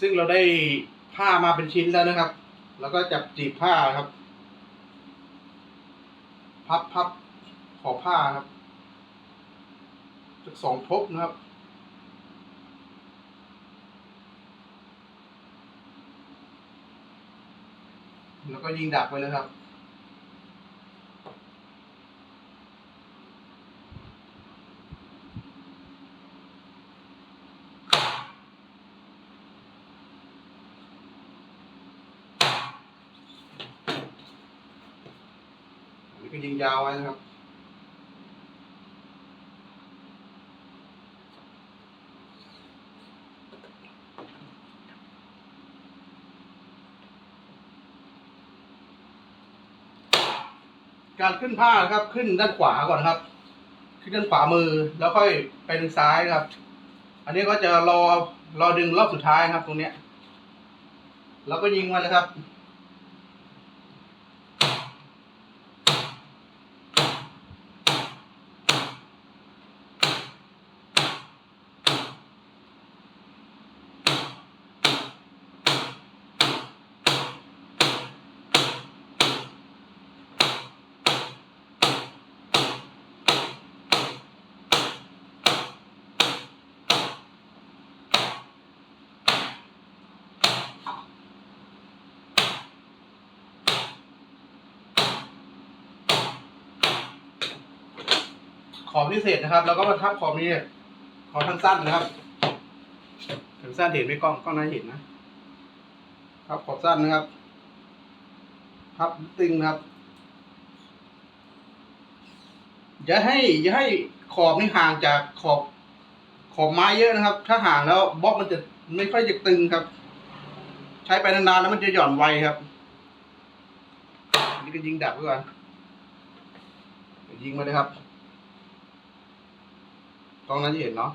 ซึ่งเราได้ผ้ามาเป็นชิ้นแล้วนะครับ แล้วก็จับจีบผ้าครับ พับพับขอบผ้าครับจากสองทบนะครับ แล้วก็ยิงดักไปเลยครับ ยิงยาวไว้นะครับ การขึ้นผ้านะครับ ขึ้นด้านขวาก่อนครับ ขึ้นด้านขวามือแล้วค่อยไปทางซ้ายครับ อันนี้ก็จะรอรอดึงรอบสุดท้ายครับ ตรงเนี้ย แล้วก็ยิงมาเลยครับ ขอบพิเศษนะครับ แล้วก็มาทับขอบนี้ขอบทางสั้นนะครับทางสั้นเห็นไหมกล้องกล้องน่าเห็นนะครับขอบสั้นนะครับพับตึงนะครับอย่าให้อย่าให้ขอบนี่ห่างจากขอบขอบไม้เยอะนะครับ ถ้าห่างแล้วบล็อกมันจะไม่ค่อยจะตึงครับ ใช้ไปนานๆแล้วมันจะหย่อนไวครับนี่ก็ยิงดักไว้ก่อนยิงมาเลยครับ ကောင်းလားကြီးရနော်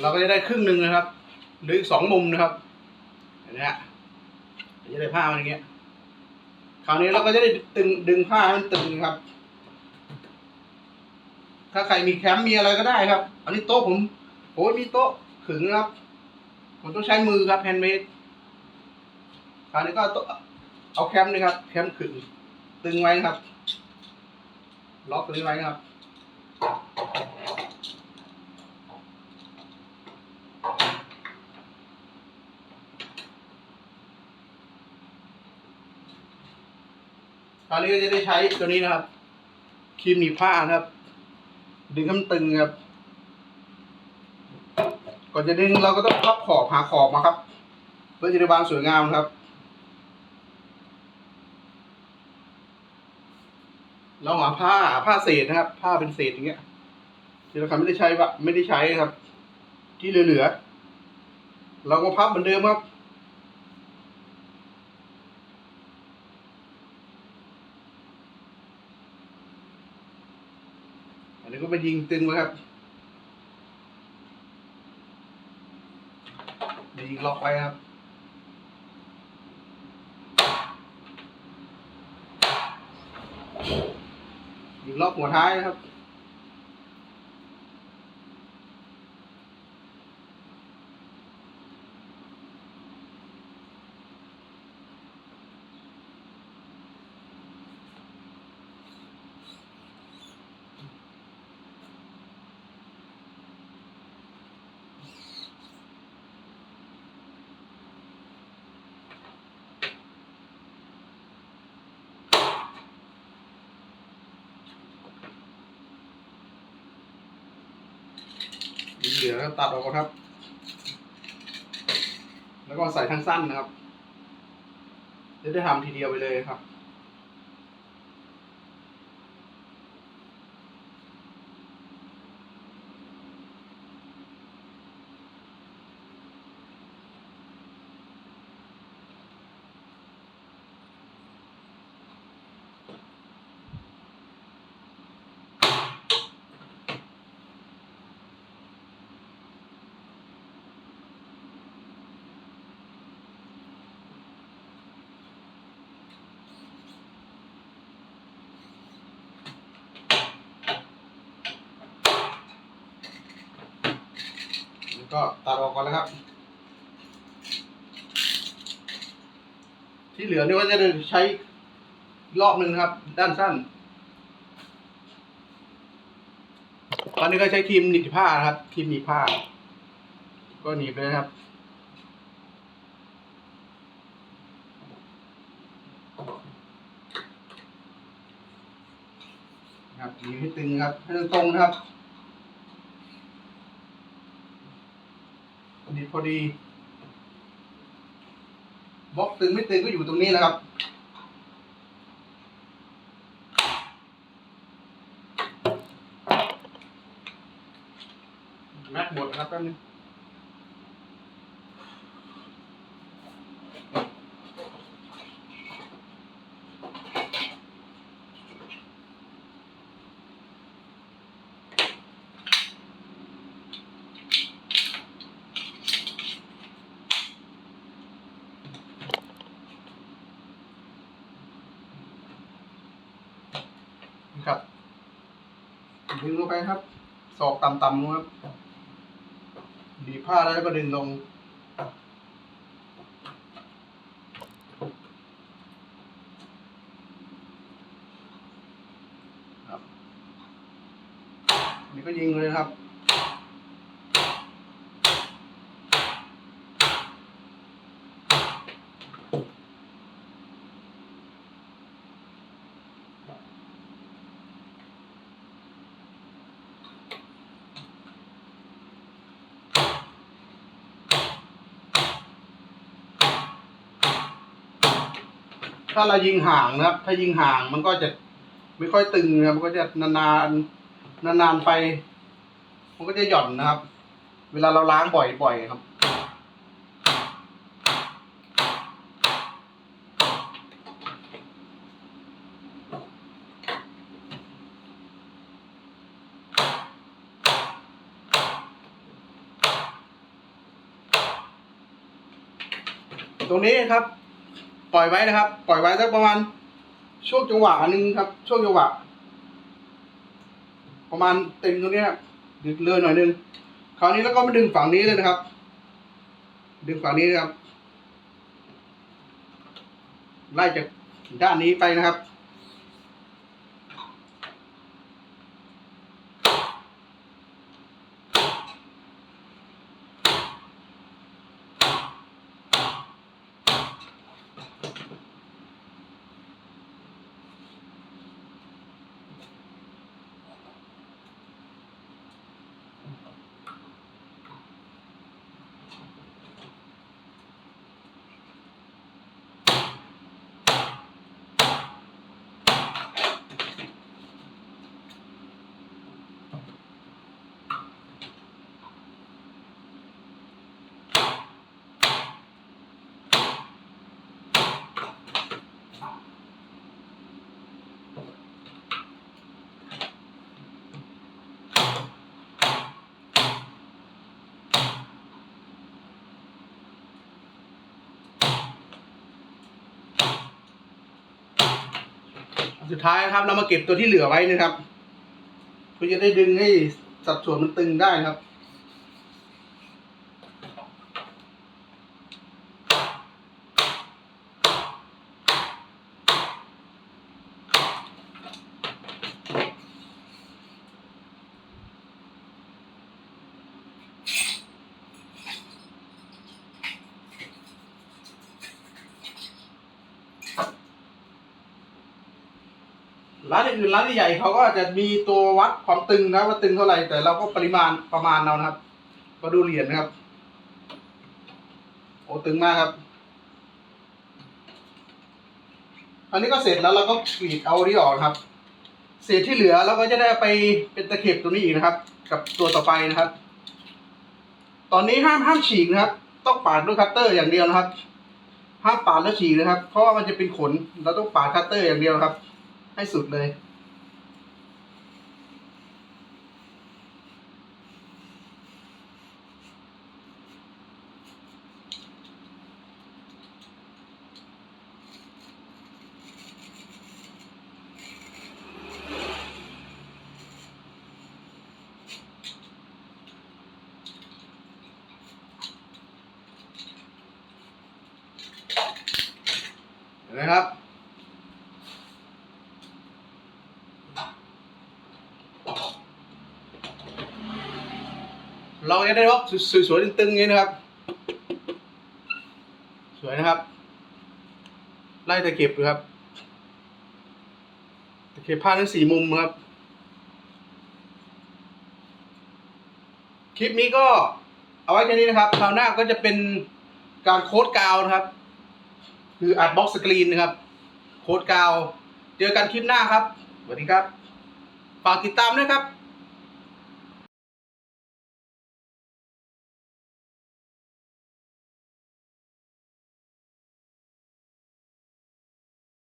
เราก็จะได้ครึ่งหนึ่งนะครับ หรืออีกสองมุมนะครับอันเนี้ยจะได้ผ้ามันอย่างเงี้ยคราวนี้เราก็จะได้ตึงดึงผ้าให้มันตึงนะครับ ถ้าใครมีแคมป์มีอะไรก็ได้ครับ อันนี้โต๊ะผมโอ้ยมีโต๊ะขึงนะครับ ผมต้องใช้มือครับแฮนด์เมดคราวนี้ก็เอาโต๊ะเอาแคมป์นี่ครับ แคมป์ขึงตึงไว้ครับ ล็อกตรงนี้ไว้ครับ คราวนี้ก็จะได้ใช้ตัวนี้นะครับครีมหนีบผ้านะครับ ดึงให้มันตึงครับ ก่อนจะดึงเราก็ต้องพับขอบหาขอบมาครับ เพื่อจะได้วางสวยงามครับ เราหาผ้าหาผ้าเศษนะครับ ผ้าเป็นเศษอย่างเงี้ยที่เราไม่ได้ใช้ปะไม่ได้ใช้ครับ ที่เหลือๆเราก็พับเหมือนเดิมครับ นนี้ก็ไปยิงตึงไว้ครับยิงล็อกไว้ครับยิงล็อกหัวท้ายนะครับ เหลืองตัดออกครับ แล้วก็ใส่ทั้งสั้นนะครับ จะได้ทำทีเดียวไปเลยครับ ก็ตัดออกก่อนแล้วครับ ที่เหลือนี่ก็จะใช้รอบหนึ่งครับ ด้านสั้น ตอนนี้ก็ใช้ครีมหนีบผ้าครับครีมหนีบผ้า ก็หนีบเลยนะครับครับหนีบให้ตึงครับให้ตรงนะครับ พอดีพอดีบล็อกตึงไม่ตึงก็อยู่ตรงนี้นะครับ แม็กหมดนะครับแป๊บนึง ดึงลงไปครับศอกต่ำๆครับดีผ้าแล้วก็ดึงลงครับนี่ก็ยิงเลยครับ ถ้าเรายิงห่างนะครับ ถ้ายิงห่างมันก็จะไม่ค่อยตึงนะครับ มันก็จะนานๆนานๆไป มันก็จะหย่อนนะครับ เวลาเราล้างบ่อยๆครับตรงนี้ครับ ปล่อยไว้นะครับ ปล่อยไว้สักประมาณช่วงจังหวะหนึ่งครับ ช่วงจังหวะ ประมาณเต็มตรงนี้ครับดึงเลื่อนหน่อยนึงคราวนี้แล้วก็มาดึงฝั่งนี้เลยนะครับ ดึงฝั่งนี้นะครับ ไล่จากด้านนี้ไปนะครับ สุดท้ายนะครับ เรามาเก็บตัวที่เหลือไว้นะครับเพื่อจะได้ดึงให้สัดส่วนมันตึงได้ครับ ร้านอื่นๆร้านใหญ่เขาก็จะมีตัววัดความตึงนะว่าตึงเท่าไหร่แต่เราก็ปริมาณประมาณเรานะครับ ก็ดูเหรียญนะครับ โอ้ตึงมากครับ อันนี้ก็เสร็จแล้วเราก็กรีดเอาที่ออกครับ เศษที่เหลือเราก็จะได้ไปเป็นตะเข็บตัวนี้อีกนะครับ กับตัวต่อไปนะครับ ตอนนี้ห้ามห้ามฉีกนะครับ ต้องปาดด้วยคัตเตอร์อย่างเดียวนะครับห้ามปาดแล้วฉีกนะครับ เพราะว่ามันจะเป็นขนเราต้องปาดคัตเตอร์อย่างเดียวครับ ให้สุดเลย เห็นไหมครับ เราจะได้บล็อกสวยๆตึงๆอย่างนี้นะครับ สวยนะครับ ไล่ตะเข็บดูครับตะเข็บผ้าทั้งสี่มุมนะครับ คลิปนี้ก็เอาไว้แค่นี้นะครับคราวหน้าก็จะเป็นการโค้ดกาวนะครับ คืออัดบล็อกสกรีนนะครับ โค้ดกาว เจอกันคลิปหน้าครับสวัสดีครับ ฝากติดตามด้วยครับ